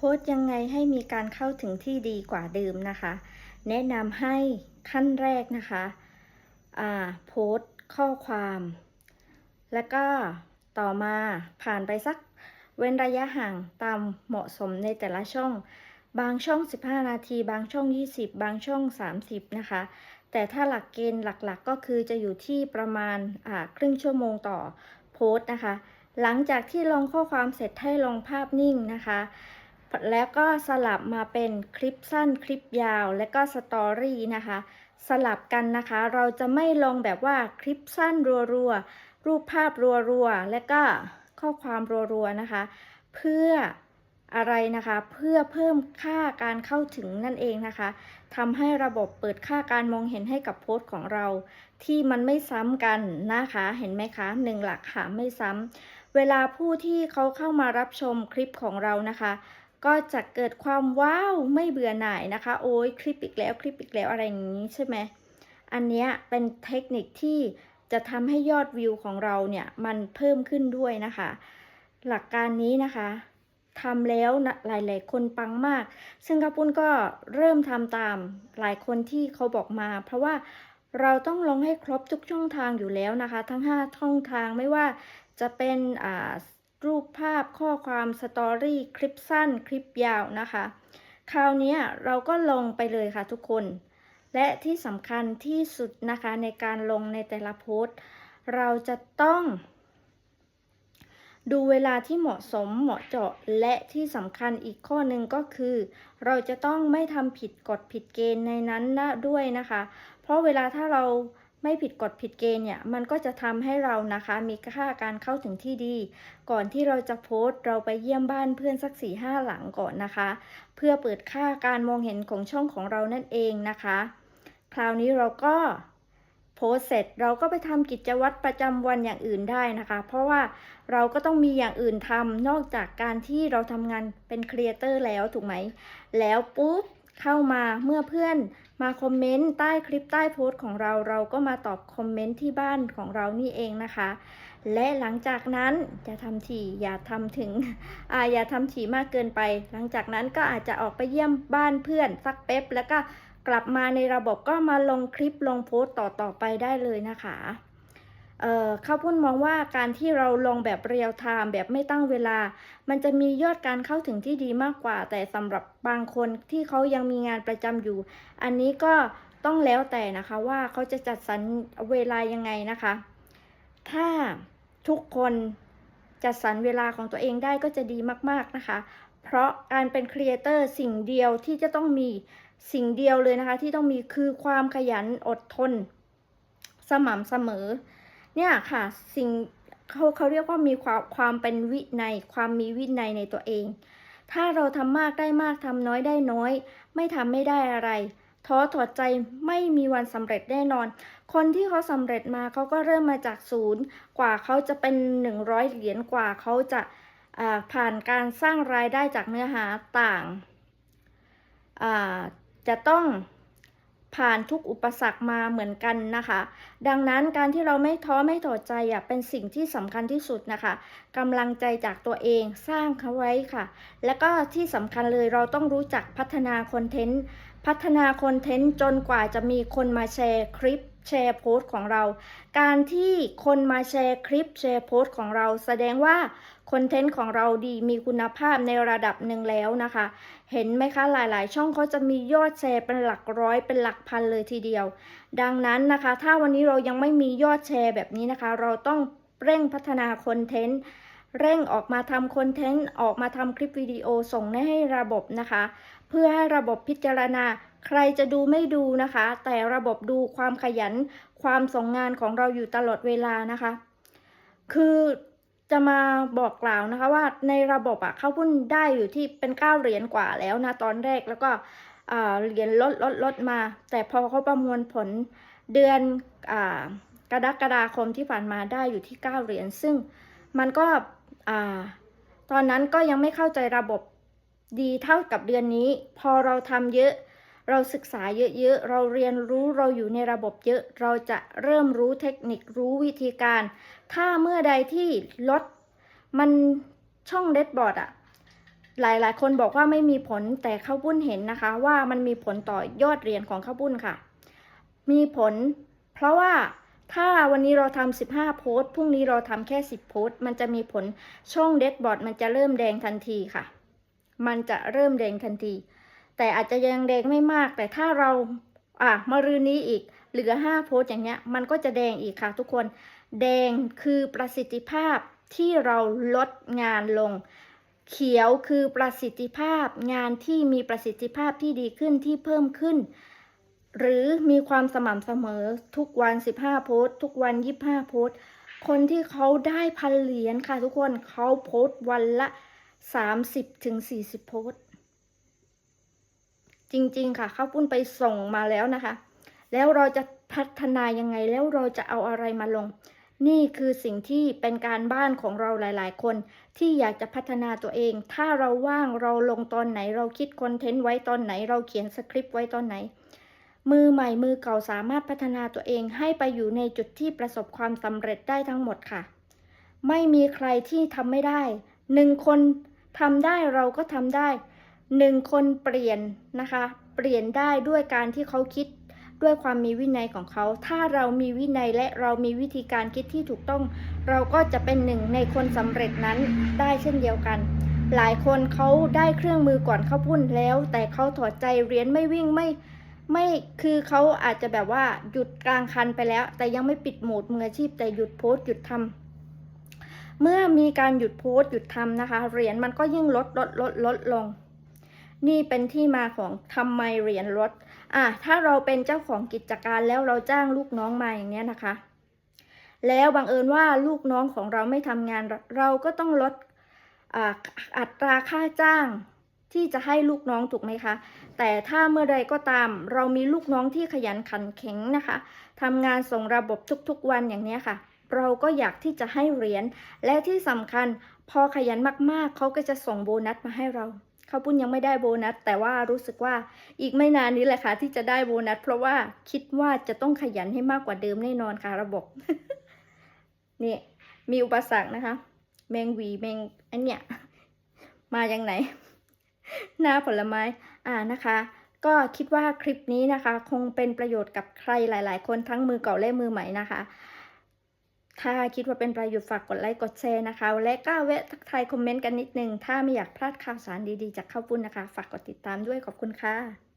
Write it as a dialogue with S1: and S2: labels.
S1: โพสต์ยังไงให้มีการเข้าถึงที่ดีกว่าเดิมนะคะ แนะนำให้ขั้นแรกนะคะโพสต์ข้อความ แล้วก็ต่อมาผ่านไปสักเว้นระยะห่างตามเหมาะสมในแต่ละช่อง บางช่อง 15 นาที บางช่อง 20 บางช่อง 30 นะคะ แต่ถ้าหลักเกณฑ์หลักๆ ก็คือจะอยู่ที่ประมาณาครึ่งชั่วโมงต่อโพสต์นะคะ หลังจากที่ลงข้อความเสร็จให้ลงภาพนิ่งนะคะ แล้วก็สลับมาเป็นคลิปสั้นคลิปยาว และก็สตอรี่นะคะ สลับกันนะคะ เราจะไม่ลงแบบว่าคลิปสั้นรัวๆ รูปภาพรัวๆ และก็ข้อความรัวๆ นะคะ เพื่ออะไรนะคะ เพื่อเพิ่มค่าการเข้าถึงนั่นเองนะคะทำให้ระบบเปิดค่าการมองเห็นให้กับโพสต์ของเรา ที่มันไม่ซ้ำกันนะคะ เห็นไหมคะหนึ่งหลักค่ะไม่ซ้ำเวลาผู้ที่เขาเข้ามารับชมคลิปของเรานะคะ ก็จะเกิดความว้าวไม่เบื่อหน่ายนะคะ โอ้ยคลิปอีกแล้วคลิปอีกแล้วอะไรอย่างนี้ใช่ไหมอันเนี้ยเป็นเทคนิคที่จะทำให้ยอดวิวของเราเนี่ยมันเพิ่มขึ้นด้วยนะคะ หลักการนี้นะคะทำแล้วนะหลาย ๆ คนปังมาก ซึ่งกระปุ้นก็เริ่มทำตามหลายคนที่เขาบอกมา เพราะว่าเราต้องลงให้ครบทุกช่องทางอยู่แล้วนะคะ ทั้ง 5 ช่องทางไม่ว่าจะเป็นอ่า รูปภาพข้อความสตอรี่คลิปสั้นคลิปยาวนะคะ คราวนี้เราก็ลงไปเลยค่ะทุกคน และที่สำคัญที่สุดนะคะในการลงในแต่ละโพสต์ เราจะต้อง ดูเวลาที่เหมาะสมเหมาะเจาะและที่สำคัญอีกข้อหนึ่งก็คือ เราจะต้องไม่ทำผิดกฎผิดเกณฑ์ในนั้นนะด้วยนะคะ เพราะเวลาถ้าเรา ไม่ผิดกฎผิดเกณฑ์เนี่ยมันก็จะทำให้เรานะคะ มีค่าการเข้าถึงที่ดี ก่อนที่เราจะโพสต์เราไปเยี่ยมบ้านเพื่อนสักสี่ห้าหลังก่อนนะคะ เพื่อเปิดค่าการมองเห็นของช่องของเรานั่นเองนะคะ คราวนี้เราก็โพสเสร็จเราก็ไปทำกิจวัตรประจำวันอย่างอื่นได้นะคะ เพราะว่าเราก็ต้องมีอย่างอื่นทำนอกจากการที่เราทำงานเป็นครีเอเตอร์แล้วถูกไหม แล้วปุ๊บเข้ามาเมื่อเพื่อน มาคอมเมนต์ใต้คลิปใต้โพสต์ของเราเราก็มาตอบคอมเมนต์ที่บ้านของเรานี่เองนะคะ และหลังจากนั้นอย่าทำถี่อย่าทำถึงอ่าอย่าทำถี่มากเกินไป หลังจากนั้นก็อาจจะออกไปเยี่ยมบ้านเพื่อนสักเป๊บแล้วก็กลับมาในระบบก็มาลงคลิปลงโพสต์ต่อต่อไปได้เลยนะคะ ข้าวปุ้นมองว่าการที่เราลงแบบเรียลไทม์แบบไม่ตั้งเวลา มันจะมียอดการเข้าถึงที่ดีมากกว่า แต่สำหรับบางคนที่เขายังมีงานประจำอยู่ อันนี้ก็ต้องแล้วแต่นะคะว่าเขาจะจัดสรรเวลายังไงนะคะ ถ้าทุกคนจัดสรรเวลาของตัวเองได้ก็จะดีมาก ๆนะคะ เพราะการเป็นครีเอเตอร์สิ่งเดียวที่จะต้องมีสิ่งเดียวเลยนะคะ ที่ต้องมีคือความขยันอดทน สม่ำเสมอ เนี่ยค่ะสิ่งเขาเขาเรียกว่ามีความความเป็นวินัย ความมีวินัยในตัวเอง ถ้าเราทำมากได้มากทำน้อยได้น้อย ไม่ทำไม่ได้อะไรท้อถอดใจไม่มีวันสำเร็จแน่นอน คนที่เขาสำเร็จมาเขาก็เริ่มมาจากศูนย์กว่าเขาจะเป็น 100 เหรียญกว่าเขาจะาผ่านการสร้างรายได้จากเนื้อหาต่างาจะต้อง ผ่านทุกอุปสรรคมาเหมือนกันนะคะ ดังนั้นการที่เราไม่ท้อไม่ถอดใจอะเป็นสิ่งที่สำคัญที่สุดนะคะกำลังใจจากตัวเองสร้างเขาไว้ค่ะ แล้วก็ที่สำคัญเลยเราต้องรู้จักพัฒนาคอนเทนต์พัฒนาคอนเทนต์จนกว่าจะมีคนมาแชร์คลิป แชร์โพสต์ของเรา การที่คนมาแชร์คลิปแชร์โพสต์ของเรา แสดงว่าคอนเทนต์ของเราดีมีคุณภาพในระดับหนึ่งแล้วนะคะ เห็นไหมคะหลายๆ ช่องเขาจะมียอดแชร์เป็นหลักร้อยเป็นหลักพันเลยทีเดียว ดังนั้นนะคะ ถ้าวันนี้เรายังไม่มียอดแชร์แบบนี้นะคะ เราต้องเร่งพัฒนาคอนเทนต์ เร่งออกมาทำคอนเทนต์ ออกมาทำคลิปวิดีโอส่งให้ระบบนะคะ เพื่อให้ระบบพิจารณาใครจะดูไม่ดูนะคะ แต่ระบบดูความขยัน ความส่งงานของเราอยู่ตลอดเวลานะคะ คือจะมาบอกกล่าวนะคะว่าในระบบอะเข้าพุ่นได้อยู่ที่เป็นเก้าเหรียญกว่าแล้วนะตอนแรกแล้วก็เหรียญลดลดลดมา แต่พอเขาประมวลผลเดือนอกรกฎาคมที่ผ่านมาได้อยู่ที่เก้าเหรียญซึ่งมันก็ อ่า ตอนนั้นก็ยังไม่เข้าใจระบบดีเท่ากับเดือนนี้ พอเราทำเยอะ เราศึกษาเยอะๆ เราเรียนรู้เราอยู่ในระบบเยอะ เราจะเริ่มรู้เทคนิครู้วิธีการ ถ้าเมื่อใดที่ลดมันช่องเดดบอร์ดอะหลายๆ คนบอกว่าไม่มีผลแต่ข้าวปุ้นเห็นนะคะ ว่ามันมีผลต่อยอดเรียญของข้าวปุ้นค่ะ มีผล เพราะว่า ถ้าวันนี้เราทำ15โพสต์พรุ่งนี้เราทำแค่10โพสต์ มันจะมีผลช่องเดดบอร์ดมันจะเริ่มแดงทันทีค่ะ มันจะเริ่มแดงทันที แต่อาจจะยังแดงไม่มาก แต่ถ้าเราอะมารืนนี้อีกเหลือ5โพสต์อย่างเงี้ย มันก็จะแดงอีกค่ะทุกคน แดงคือประสิทธิภาพที่เราลดงานลง เขียวคือประสิทธิภาพงานที่มีประสิทธิภาพที่ดีขึ้นที่เพิ่มขึ้น หรือมีความสม่ำเสมอทุกวัน 15 โพสต์ ทุกวัน 25 โพสต์ คนที่เขาได้พันเหรียญค่ะทุกคนเขาโพสต์วันละ 30ถึง40 โพสต์ จริง ๆ ค่ะเขาปุ้นไปส่งมาแล้วนะคะ แล้วเราจะพัฒนายังไงแล้วเราจะเอาอะไรมาลง นี่คือสิ่งที่เป็นการบ้านของเราหลาย ๆ คนที่อยากจะพัฒนาตัวเอง ถ้าเราว่างเราลงตอนไหน เราคิดคอนเทนต์ไว้ตอนไหน เราเขียนสคริปต์ไว้ตอนไหน มือใหม่มือเก่าสามารถพัฒนาตัวเองให้ไปอยู่ในจุดที่ประสบความสำเร็จได้ทั้งหมดค่ะ ไม่มีใครที่ทำไม่ได้หนึ่งคนทำได้เราก็ทำได้หนึ่งคนเปลี่ยนนะคะ เปลี่ยนได้ด้วยการที่เขาคิดด้วยความมีวินัยของเขา ถ้าเรามีวินัยและเรามีวิธีการคิดที่ถูกต้อง เราก็จะเป็นหนึ่งในคนสำเร็จนั้นได้เช่นเดียวกัน หลายคนเขาได้เครื่องมือก่อนเข้าพุ่นแล้ว แต่เขาถอดใจเรียนไม่วิ่งไม่ ไม่คือเขาอาจจะแบบว่าหยุดกลางคันไปแล้ว แต่ยังไม่ปิดโหมดมืออาชีพ แต่หยุดโพสต์หยุดทำเมื่อมีการหยุดโพสต์หยุดทำนะคะ เหรียญมันก็ยิ่งลดลดลดลดลง นี่เป็นที่มาของทำไมเหรียญลดอะถ้าเราเป็นเจ้าของกิจการแล้วเราจ้างลูกน้องมาอย่างเนี้ยนะคะ แล้วบังเอิญว่าลูกน้องของเราไม่ทำงานเราก็ต้องลดออัตราค่าจ้าง ที่จะให้ลูกน้องถูกไหมคะ แต่ถ้าเมื่อใดก็ตาม เรามีลูกน้องที่ขยันขันแข็งนะคะทำงานส่งระบบทุกๆวันอย่างนี้ค่ะ เราก็อยากที่จะให้เหรียญและที่สำคัญพอขยันมากๆ เขาก็จะส่งโบนัสมาให้เราเขาปุ้นยังไม่ได้โบนัส แต่ว่ารู้สึกว่าอีกไม่นานนี้แหละค่ะ ที่จะได้โบนัส เพราะว่าคิดว่าจะต้องขยันให้มากกว่าเดิมแน่นอนค่ะระบบ นี่มีอุปสรรคนะคะ แมงวีแมงอันเนี้ยมาอย่างไหน หน้าผลไม้อ่านะคะ ก็คิดว่าคลิปนี้นะคะ คงเป็นประโยชน์กับใครหลาย ๆ คนทั้งมือเก่าและมือใหม่นะคะ ถ้าคิดว่าเป็นประโยชน์ฝากกดไลค์กดแชร์นะคะ และก็แวะทักทายคอมเมนต์กันนิดนึง ถ้าไม่อยากพลาดข่าวสารดี ๆ จากข้าวปุ้นนะคะ ฝากกดติดตามด้วยขอบคุณค่ะ